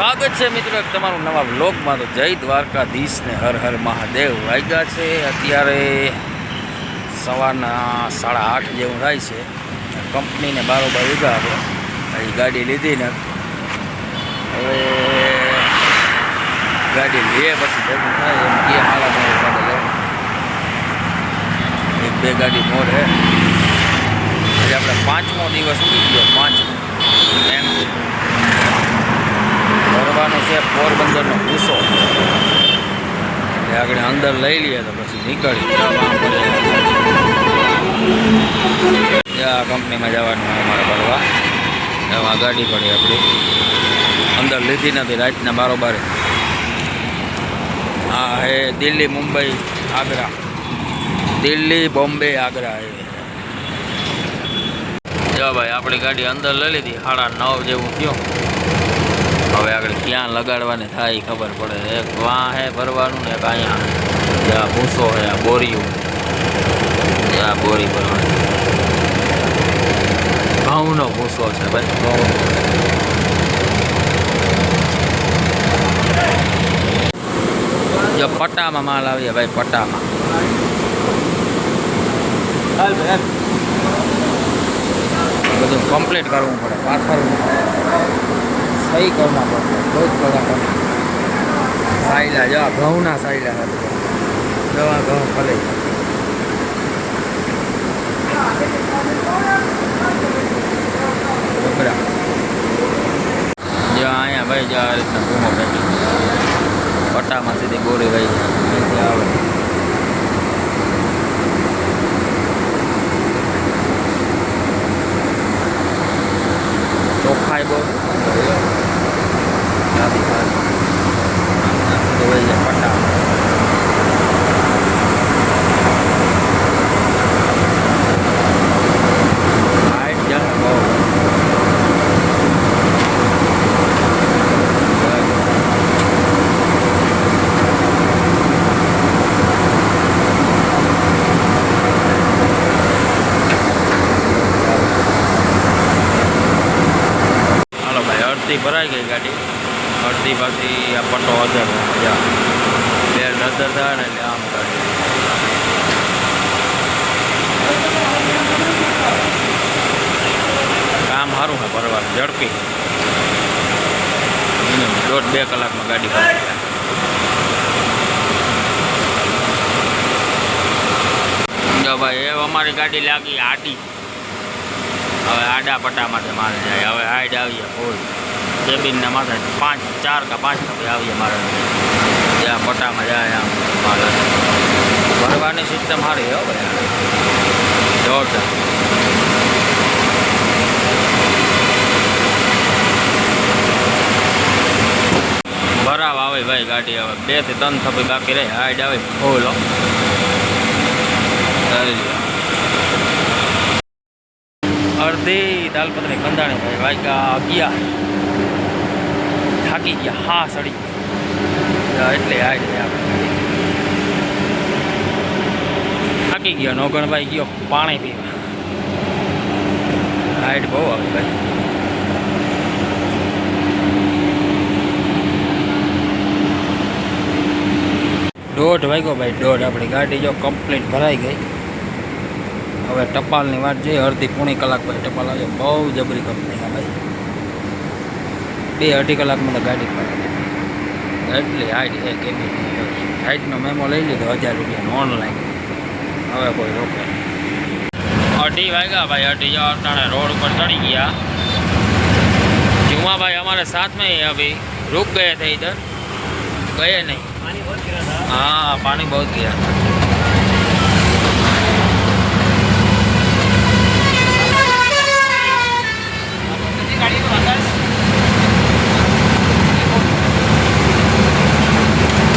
સ્વાગત છે મિત્રો એક તમારું નવા વ્લોગમાં. તો જય દ્વારકાધીશ ને હર હર મહાદેવ. વાગ્યા છે અત્યારે સવારના સાડા આઠ જેવું થાય છે. કંપનીને બારોબાર છે. અહીં ગાડી લીધી ને. હવે ગાડી લે પછી ભેગું થાય એમ કે હાલા ગાડી એક બે ગાડી મોડ હે. આપણે પાંચમો દિવસ ઉડી ગયો, પાંચમો. એમ ફરવાનો છે પોરબંદરનો ભૂસો એટલે આગળ અંદર લઈ લઈએ તો પછી નીકળી. આ કંપનીમાં જવાનું અમારે ફરવા એમાં ગાડી પડી આપણી. અંદર લીધી નથી, રાતના બારોબાર. હા હે દિલ્હી, મુંબઈ, આગ્રા. દિલ્હી, બોમ્બે, આગ્રા એ જો ભાઈ, આપણી ગાડી અંદર લઈ લીધી. સાડા નવ જેવું થયું. હવે આગળ ક્યાં લગાડવાની થાય ખબર પડે. એક વાં હે ભરવાનું ને એક અહીંયા. આ ભૂસો હે આ બોરીયું આ બોરી ભરવાની. ઘઉંનો ભૂસો છે ભાઈ. ઘઉં જો પટ્ટામાં માલ આવીએ ભાઈ પટ્ટામાં બધું કમ્પ્લીટ કરવું પડે પાથરવું સહી કરવા પડે બહુ જ બધા પડે સાયલા જો આ ઘઉંના સાયલા હતા જો આ ઘઉં ફલે બબડા જો અહીંયા ભાઈ જો આ રીતના ઘૂમો બેઠી પટ્ટામાં સીધી ગોળી ભાઈ અહીંથી આવે ચોખ્ખાઈ બહુ નથી સારી તો ભાઈ જાય પટ્ટા હાઈટ જાય બહુ હાલો ભાઈ અડધી ભરાઈ ગઈ ગાડી અડધી પાછી આ પટ્ટો અધર બે અધર થાય ને એટલે આમ કરે કામ સારું છે ભરવાનું ઝડપી મિનિમમ દોઢ બે કલાકમાં ગાડી જો ભાઈ, એ અમારી ગાડી લાગી આડી. હવે આડા પટ્ટામાંથી મારે જાય. હવે હાઈડ આવીએ ફૂલ કેબિનના માથે પાંચ, ચાર કે પાંચ કપી આવીએ મારે. ત્યાં પટ્ટામાં જાય આમ મારે. ભરવાની સિસ્ટમ સારી હો ભાઈ. જોરદાર. ભરાવ આવે ભાઈ, ગાડી હવે બેથી ત્રણ થપી બાકી રહે, હાઈડ આવે, ફૂલ. અડધી દાલપત્રી કંદાણી ભાઈ, વાગ્યા અગિયાર. થાકી ગયા, હા, સડી એટલે હાઈડ આપણે થાકી ગયો, નોગણભાઈ ગયો, પાણી પીવા. હાઈડ બહુ આવે ભાઈ. દોઢ વાગ્યો ભાઈ દોઢ આપણી ગાડી જો કમ્પ્લીટ ભરાઈ ગઈ હવે ટપાલની વાત જોઈએ અડધી પોણી કલાક પછી ટપાલ આવે બહુ જબરી કંપની છે ભાઈ બે અઢી કલાકમાં તો ગાડી પડે એટલી હાઈટ છે કેબિન હાઈટનો મેમો લઈ લીધો હજાર રૂપિયાનો ઓનલાઈન હવે કોઈ રોકે નહીં. અઢી વાગ્યા ભાઈ અઢી જો અટાણે રોડ ઉપર ચડી ગયા जुमा भाई हमारे साथ में ही है अभी रुक गए थे इधर गए नहीं हाँ पानी बहुत गिरा था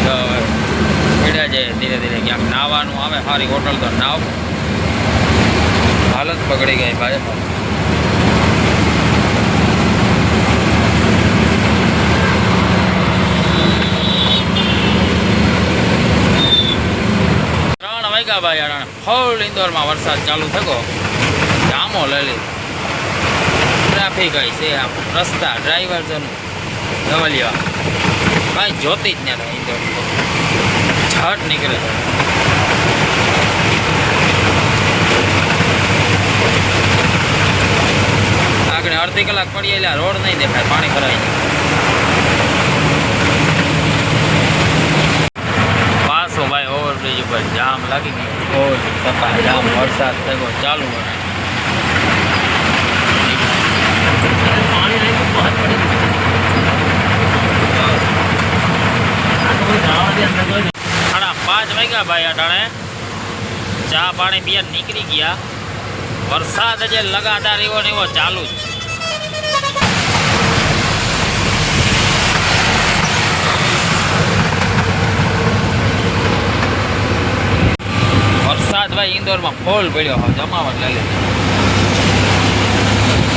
તો હવે પડ્યા જાય ધીરે ધીરે ક્યાંક નાવાનું આવે સારી હોટલ તો નાવ હાલત પકડી ગઈ ભાઈ ભાઈ અટાણે ફૂલ ઇન્દોરમાં વરસાદ ચાલુ થયો. જામો લલિત ટ્રાફિક હોય છે આમ. રસ્તા ડ્રાઈવર જનું ધવલિયા. ભાઈ જોતી જ ના થાય ઇન્દોર છાટ નીકળે. આગળ અડધી કલાક પડી એટલે રોડ નહીં દેખાય, પાણી ભરાઈ જાય પાછો ઓવરબ્રિજ ઉપર જામ લાગી ગયું. પપ્પા જામ વરસાદ થયો. ચાલુ સાડા પાંચ વાગ્યા ભાઈ અટાણે. ચા પાણી પીએ નીકળી ગયા. વરસાદ જે લગાતાર એવો ને એવો ચાલુ જ વરસાદ ભાઈ ઇન્દોરમાં ફોલ પડ્યો હોય, જમાવટ લઈ લે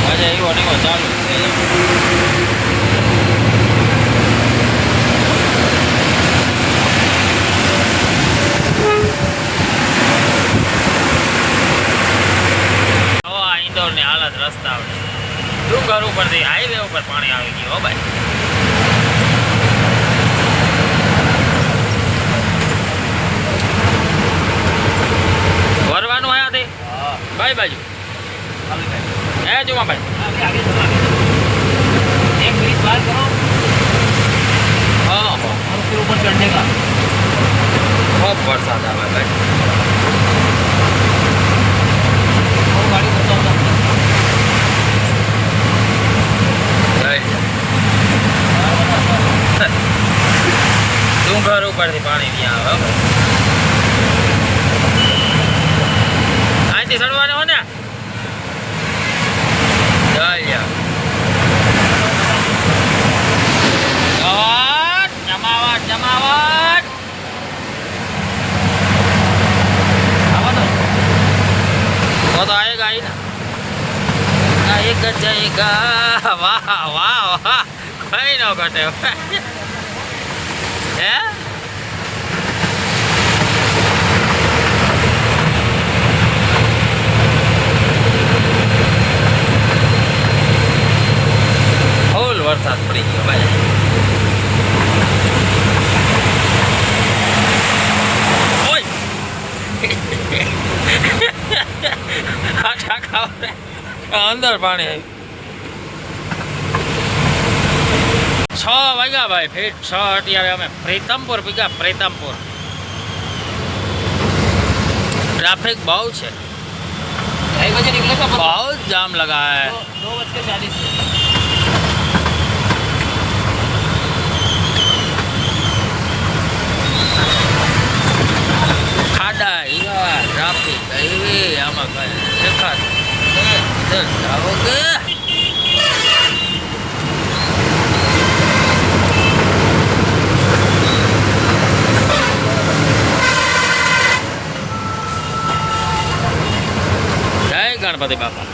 મજા એવો ને એવો ચાલુ ઇન્દોરની હાલત રસ્તા ડુંગર ઉપરથી હાઈવે ઉપર પાણી આવી ગયું, હો ભાઈ. ભાઈ બાજુ હે જુમા ભાઈ एक मिनट बात करो હા और फिर ऊपर चढ़ने का ખૂબ વરસાદ આવે ભાઈ और गाड़ी बचाओ ડુંગર ઉપરથી પાણી ત્યાં આવે હો ભાઈ. અહીંથી ચડવાનું હો ને જય જવાટ જમાવટ જમાવટ आवा ना वो तो आएगा ही ना आएगा जाएगा वाह वाह वाह कहीं ना घटे હે बरसात पड़ी भाई। अंदर पानी है। छा भाई फिर छे प्रीतमपुर भैया प्रीतमपुर। ट्रैफ़िक बहुत है। बहुत जाम लगा है। ખાડા એવા ટ્રાફિક એવી આમાં કઈ દેખાત જાઓ કે. ગણપતિ બાપા.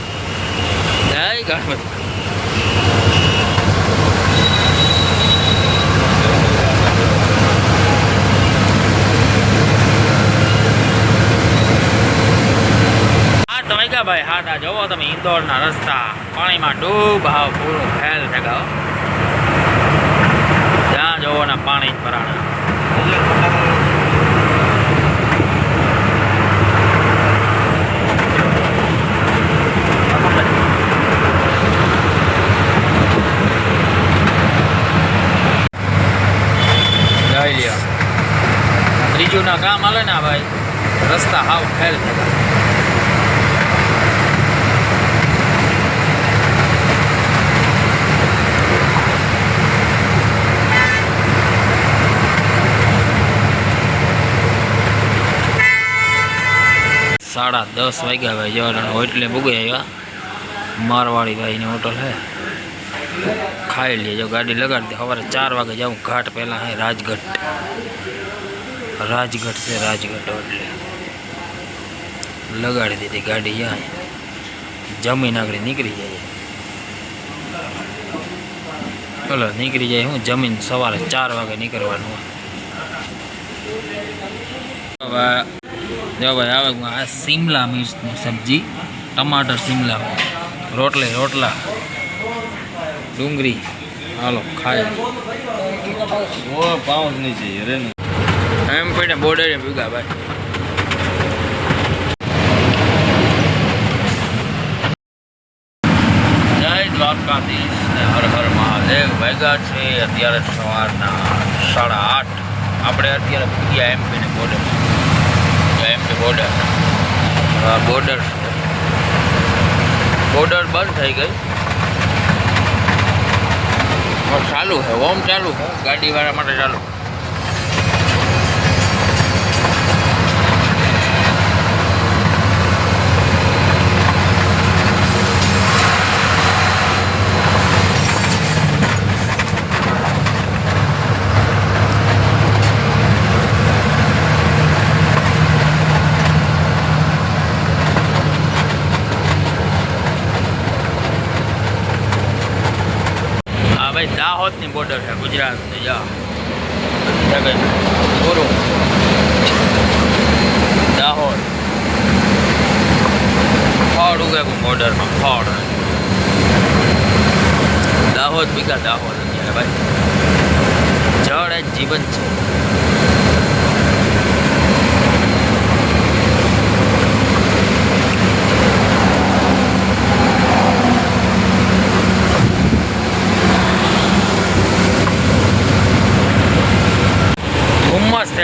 જય ગણપતિ આઠ વાગ્યા ભાઈ હાથ જોવો તમે ઇન્દોરના રસ્તા. પાણીમાં ડૂબ હાવ પૂરો ફેલ થઈ જ્યાં જોવો ને પાણી જ ભરાણા. ત્રીજું ના કામ હાલે ને ભાઈ. રસ્તા હાવ ફેલ થઈ સાડા દસ વાગ્યા ભાઈ જવાના હોટલે ભૂગી આવ્યા. મારવાડી ભાઈની હોટલ હે. ખાઈ લઈએ જો ગાડી લગાડી દે. સવારે ચાર વાગે જાઉં ઘાટ પહેલાં હે રાજગઢ રાજગઢ છે રાજગઢ એટલે લગાડી દીધી ગાડી ત્યાં જમીન આગળ નીકળી જાય. ચલો નીકળી જાય હું? જમીન સવારે ચાર વાગે નીકળવાનું હોય. હવે જો ભાઈ આવે આ શિમલા મિર્ચની સબ્જી ટમાટર શિમલા રોટલે રોટલા ડુંગળી. હાલો ખાય પાઉન્ડ નહીં છે ભેગા ભાઈ. જય દ્વારકાધીશ ને હર હર છે અત્યારે સવારના સાડા આઠ. આપણે અત્યારે પૂગ્યા એમ પીને બોર્ડરમાં border MP border border border બંધ થઈ ગઈ. ચાલુ છે ઓમ ચાલુ ગાડીવાળા માટે ચાલુ હા ભાઈ ભાઈ પૂરું દાહોદ. ફળ ઉગે બોર્ડરમાં ફળ. દાહોદ બીજા દાહોદ અત્યારે ભાઈ. જળ એ જીવન છે.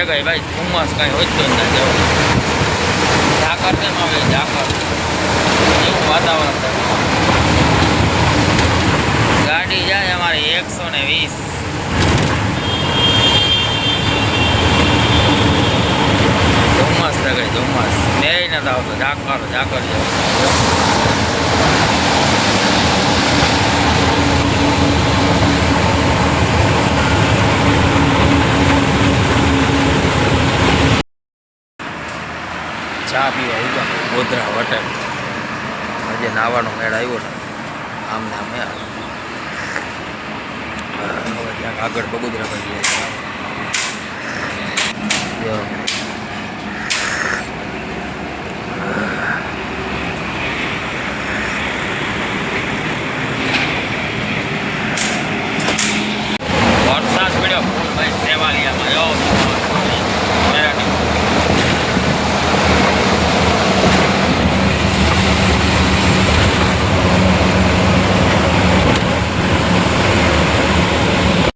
ગઈ ભાઈ ધુમ્મસ કાંઈ હોય તો ના જવું ઝાકર કેમ આવે ઝાકર એવું વાતાવરણ ગાડી જાય અમારી એકસો ને વીસ. ધુમ્મસ થઈ ગઈ ધુમ્મસ મેં નથી આવતો ઝાકર ઝાકર જેવું. ચા પીવા ઊભા ગોધરા વટે આજે નાવાનો મેળ આવ્યો ને આમ ને આમ હવે ક્યાંક આગળ બગોદરા બાજુ જાય. જો. વરસાદ પડ્યો. ભાઈ સેવાલિયામાં. જો મેરાની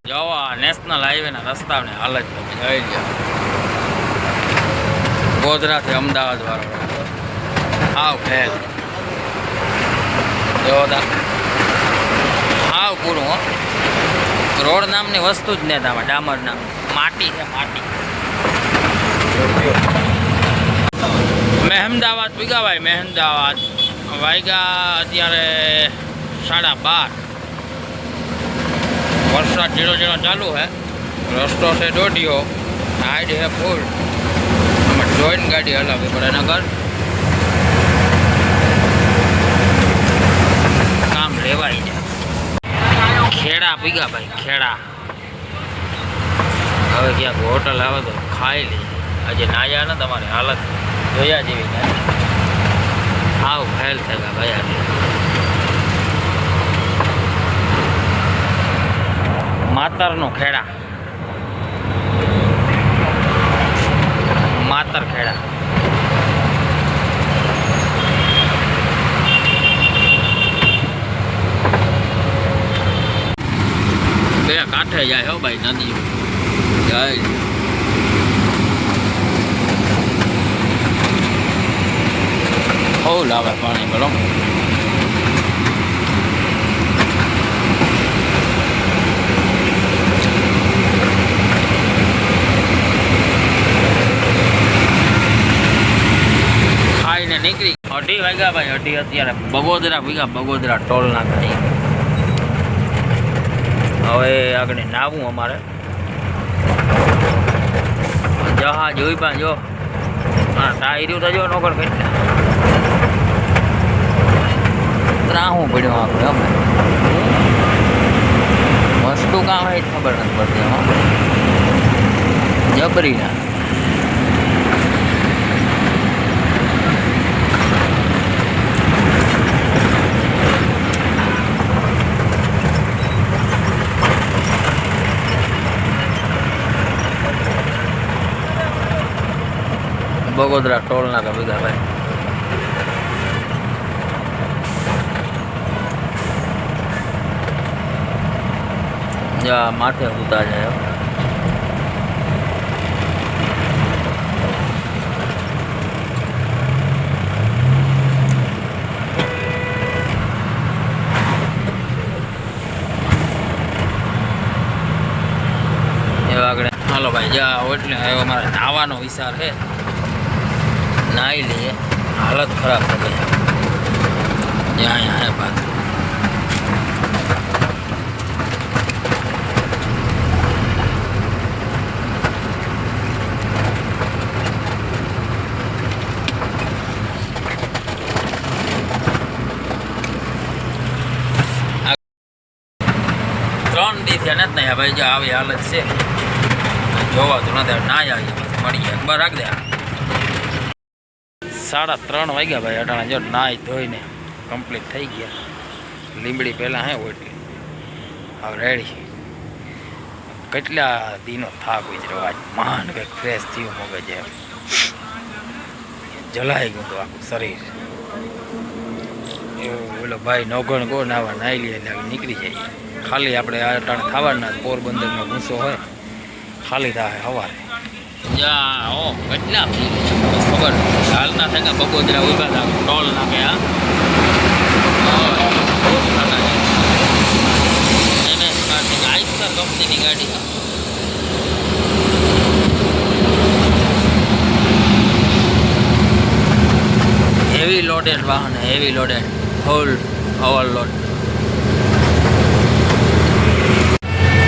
જો આ નેશનલ હાઈવેના રસ્તાની હાલત જોઈ ગયા. ગોધરાથી અમદાવાદ વાળો હાવ ફેલ જો તા હાવ પૂરું, હો. રોડ નામની વસ્તુ જ નહીં તમે ડામર નામ. માટી છે, માટી. મહેમદાવાદ પીગા ભાઈ મહેમદાવાદ. વાયગા અત્યારે સાડા બાર. વરસાદ ઝીણો ઝીણો ચાલુ છે રસ્તો છે દોઢિયો. હાઈડ છે ફૂલ આમાં જોઈન ગાડી હલાવવી પડે નગર કામ લેવાય જાય ખેડા પીગા ભાઈ, ખેડા. હવે ક્યાંક હોટલ આવે તો ખાઈ લઈ આજે નાયા ને તમારી હાલત જોયા જેવી નથી હાવ ફેલ ગયા ભાઈ આજે. માતરનો ખેડા. માતર ખેડા બે કાંઠે જાય હો ભાઈ નદીઓ જાય ફૂલ આવે પાણી બોલો નીકળી. અઢી વાગ્યા ભાઈ, અઢી અત્યારે. બગોદરા ભીગા બગોદરા ટોલ નાખી હવે આગળ નાવું અમારે. જહાજ જોઈ પણ જો. હા ટાયર્યું તો જો નોકર કેટલા ત્રાહું પડ્યું આપણે અમે વસ્તુ કામ હોય ખબર નથી પડતી જબરી ના. બગોદરા ટોલ નાકા બધા ભાઈ. જા, માથે ઉતા જાય હાલો ભાઈ, જા એટલે આવ્યો મારે નાવાનો વિચાર છે. નાહી લઈએ હાલત ખરાબ થઈ ગઈ. જ્યાં હે પાછું. ત્રણ દી થયા નથી ભાઈ જો આવી હાલત છે. જોવા તો નથી ના આવી મળી ગયા બરાબર દે સાડા ત્રણ વાગ્યા ભાઈ અટાણા. જો નાહી ધોઈને કમ્પ્લીટ થઈ ગયા. લીંબડી પહેલાં હે ઓટલી. હવે રેડી કેટલા દીનો થાક વિચર્યો આજ. મહાન કંઈક ફ્રેશ થયું મગજ એમ. જલાઈ ગયું હતું આખું શરીર. એવું ઓલો ભાઈ નોગણ ગો નાવા નાઈ લઈએ એટલે નીકળી જાય. ખાલી આપણે આ અટાણે ખાવાના પોરબંદરનો ગુસ્સો હોય. ખાલી થાય સવારે ઓ મને ખબર. હાલના થાય બગોદરા ઊભા હતા ટોલ નાખે, હા? આઈસર કંપનીની ગાડી હેવી લોડેડ વાહન હેવી લોડેડ ફૂલ ઓવરલોડ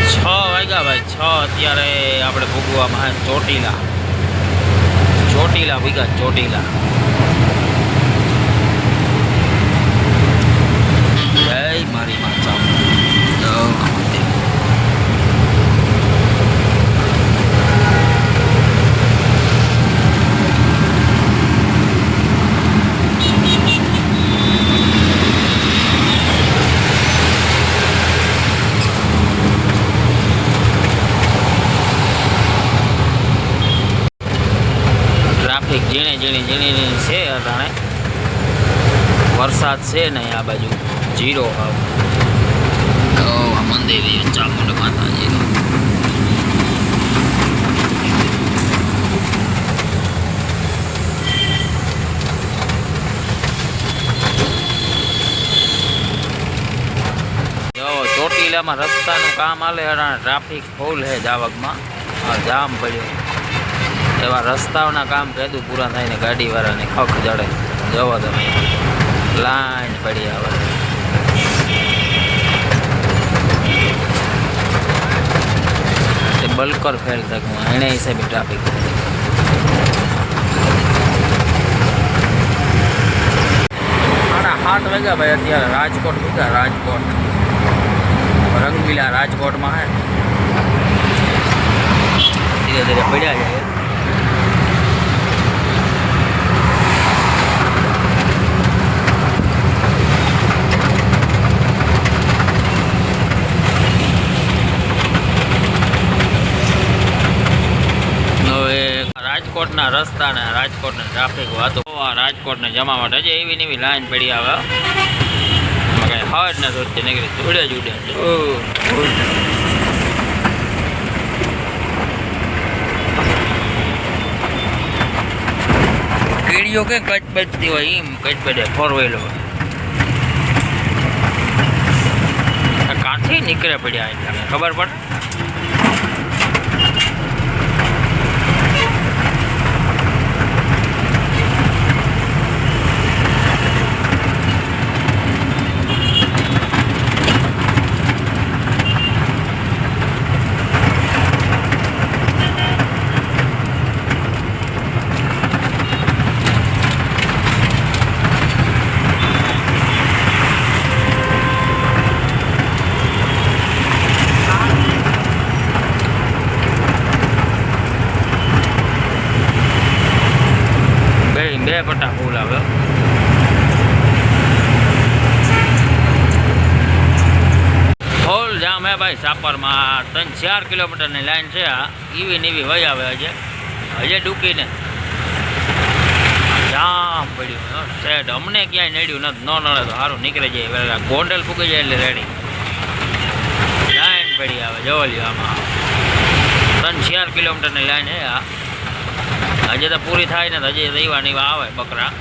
છ વાગ્યા ભાઈ છ અત્યારે આપણે ભૂગવામાં ચોટીલા. ચોટીલા ભીગા ચોટીલા જય મારી માતા જય માતા. ટ્રાફિક ઝીણે ઝીણી ઝીણી છે અટાણે. વરસાદ છે નહીં આ બાજુ જીરો હાવ. તો મંદિર ચામુંડ માતાજીનું ચોટીલામાં રસ્તાનું કામ હાલે અટાણે ટ્રાફિક ફૂલ હે જાવકમાં. આ જામ પડ્યો. એવા રસ્તાઓના કામ ભેદું પૂરા થઈને ગાડીવાળાને ખખ જડે. જવો તમે. લાઈન પડી આવે બલકર ફેલ થયું એને હિસાબે ટ્રાફિક સાડા સાત વાગ્યા ભાઈ અત્યારે રાજકોટ ભેગા રાજકોટ. રંગીલા રાજકોટમાં હે. ધીરે ધીરે પડ્યા જાય હવે રાજકોટના રસ્તા ને રાજકોટના ટ્રાફિક વાતો. આ રાજકોટને જમા માટે હજી એવી ને એવી લાઈન પડી આવે કઈ હજ ને સોચતી નીકળી. જોડે જ ઉડે. કે કચબચતી હોય એમ, કચ બચે ફોર વ્હીલર કાંથી નીકળે પડ્યા એટલે. ખબર પડે બે બે પટ્ટા ફૂલ આવે ફૂલ જામ હે ભાઈ સાપરમાં ત્રણ ચાર કિલોમીટરની લાઈન છે આ. ઈવી નીવી વય આવે હજે હજે ડૂકીને જામ પડ્યું સેડ અમને ક્યાંય નડ્યું નથી. ન નડે તો સારું નીકળી જાય. વેલા ગોંડલ ફૂકી જાય એટલે રેડી લાઈન પડી આવે જોવો આમાં. ત્રણ ચાર કિલોમીટરની લાઈન હે આ. હજે તો પૂરી થાય ને હજી રવિવાર ને આવે બકરા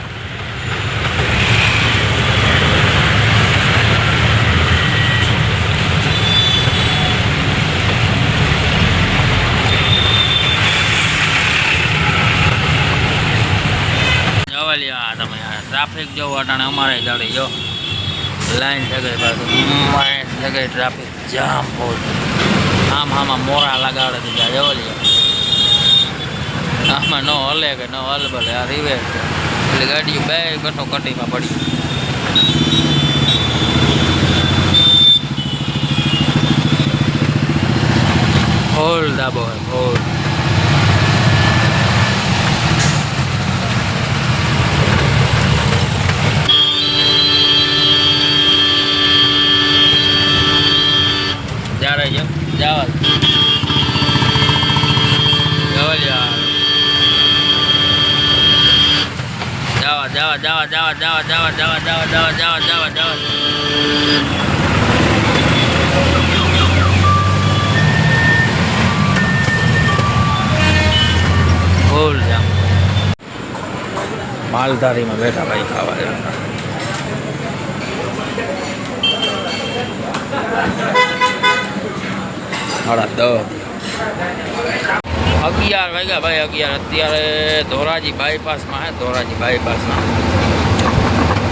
જોવા લ્યો આ તમે ટ્રાફિક જો અટાણે અમારે ગાડી, જો. લાઈન થઈ ગઈ પાછું થઈ ટ્રાફિક જામ બહુ આમ આમાં મોરા લગાડે દીધા જો આમાં ન હલે કે ન હલ ભલે, આ રિવેર છે. એટલે ગાડીઓ બે કઠો કટીમાં પડી ફૂલ દાબો હે ફૂલ જ્યારે જો જવા જવા જવા જવા જવા જવા જવા જવા જવા જવા જવા જવા જવા જવા ફૂલ જામ માલધારીમાં બેઠા ભાઈ ખાવા જવા સાડા દસ. અગિયાર વાગ્યા ભાઈ, અગિયાર. અત્યારે ધોરાજી બાયપાસમાં હે, ધોરાજી બાયપાસમાં.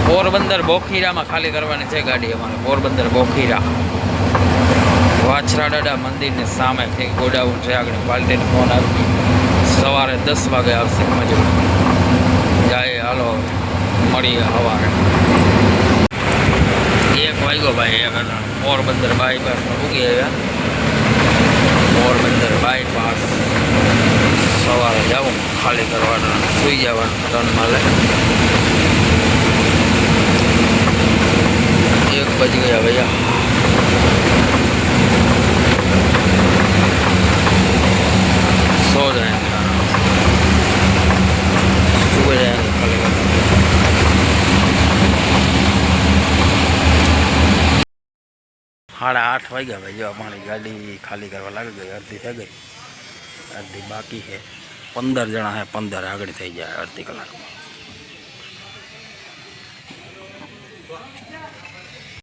પોરબંદર બોખીરામાં ખાલી કરવાની છે ગાડી અમારે, પોરબંદર બોખીરા. વાછરા દાડા મંદિરની સામે ગોડાઉન છે, આગળ પાલટીનો ફોન આવી સવારે દસ વાગે આવશે મજૂર. જાય, હાલો, મળીએ સવારે એક વાગ્યો ભાઈ, એક. પોરબંદર બાયપાસમાં પૂગી આવ્યા. પોરબંદર બાયપાસ સવારે જવું ખાલી કરવાનું, સુઈ જવાનું ટર્નમાં માલે એક બજી ગયા ભૈયા. સો જણા. સાડા આઠ વાગ્યા ભાઈ, જો અમારી ગાડી ખાલી કરવા લાગી ગઈ, અડધી થઈ ગઈ. અડધી બાકી છે. પંદર જણા છે, પંદર આગળ થઈ જાય અડધી કલાકમાં